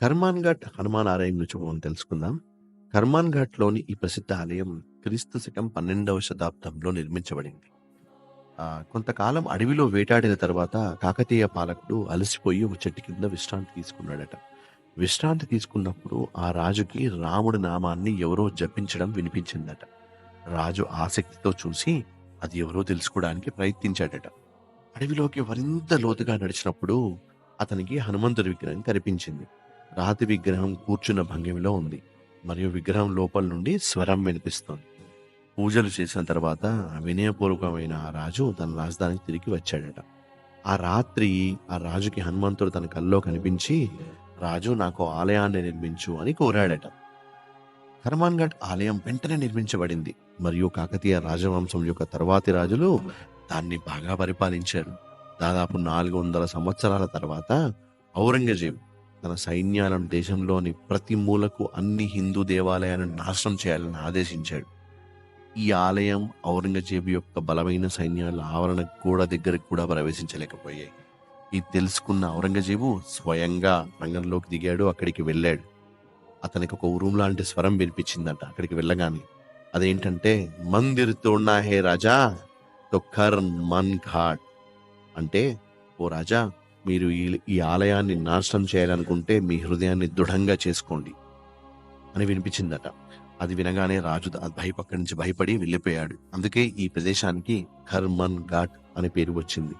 కర్మాన్ ఘాట్ హనుమాన్ ఆలయం గురించి మనం తెలుసుకుందాం. కర్మాన్ ఘాట్లోని ఈ ప్రసిద్ధ ఆలయం క్రీస్తు శకం పన్నెండవ శతాబ్దంలో నిర్మించబడింది. కొంతకాలం అడవిలో వేటాడిన తర్వాత కాకతీయ పాలకుడు అలసిపోయి ఒక చెట్టు కింద విశ్రాంతి తీసుకున్నాడట. విశ్రాంతి తీసుకున్నప్పుడు ఆ రాజుకి రాముడి నామాన్ని ఎవరో జపించడం వినిపించిందట. రాజు ఆసక్తితో చూసి అది ఎవరో తెలుసుకోవడానికి ప్రయత్నించాడట. అడవిలోకి మరింత లోతుగా నడిచినప్పుడు అతనికి హనుమంతుడి విగ్రహం కనిపించింది. రాతి విగ్రహం కూర్చున్న భంగిమలో ఉంది. మరియు విగ్రహం లోపల నుండి స్వరం వినిపిస్తోంది. పూజలు చేసిన తర్వాత వినయపూర్వకమైన ఆ రాజు తన రాజధానికి తిరిగి వచ్చాడట. ఆ రాత్రి ఆ రాజుకి హనుమంతుడు తన కల్లో కనిపించి రాజు నాకు ఆలయాన్ని నిర్మించు అని కోరాడట. కర్మాన్ఘట్ ఆలయం వెంటనే నిర్మించబడింది. మరియు కాకతీయ రాజవంశం యొక్క తర్వాతి రాజులు దాన్ని బాగా పరిపాలించారు. దాదాపు నాలుగు వందల సంవత్సరాల తర్వాత ఔరంగజేబు తన సైన్యాలను దేశంలోని ప్రతి మూలకు అన్ని హిందూ దేవాలయాలను నాశనం చేయాలని ఆదేశించాడు. ఈ ఆలయం ఔరంగజేబు యొక్క బలమైన సైన్యాల ఆవరణ గోడ దగ్గరకు కూడా ప్రవేశించలేకపోయాయి. ఇది తెలుసుకున్న ఔరంగజేబు స్వయంగా రంగంలోకి దిగాడు అక్కడికి వెళ్ళాడు. అతనికి ఒక ఉరుం లాంటి స్వరం వినిపించిందంట అక్కడికి వెళ్ళగానే. అదేంటంటే మందిర్ తోడ్నా హే రాజా తొక్కర్ మన్ ఘాట్. అంటే ఓ రాజా మీరు ఈ ఈ ఆలయాన్ని నాశనం చేయాలనుకుంటే మీ హృదయాన్ని దృఢంగా చేసుకోండి అని వినిపించిందట. అది వినగానే రాజు భయపక్క నుంచి భయపడి వెళ్ళిపోయాడు. అందుకే ఈ ప్రదేశానికి ఖర్మన్ ఘాట్ అనే పేరు వచ్చింది.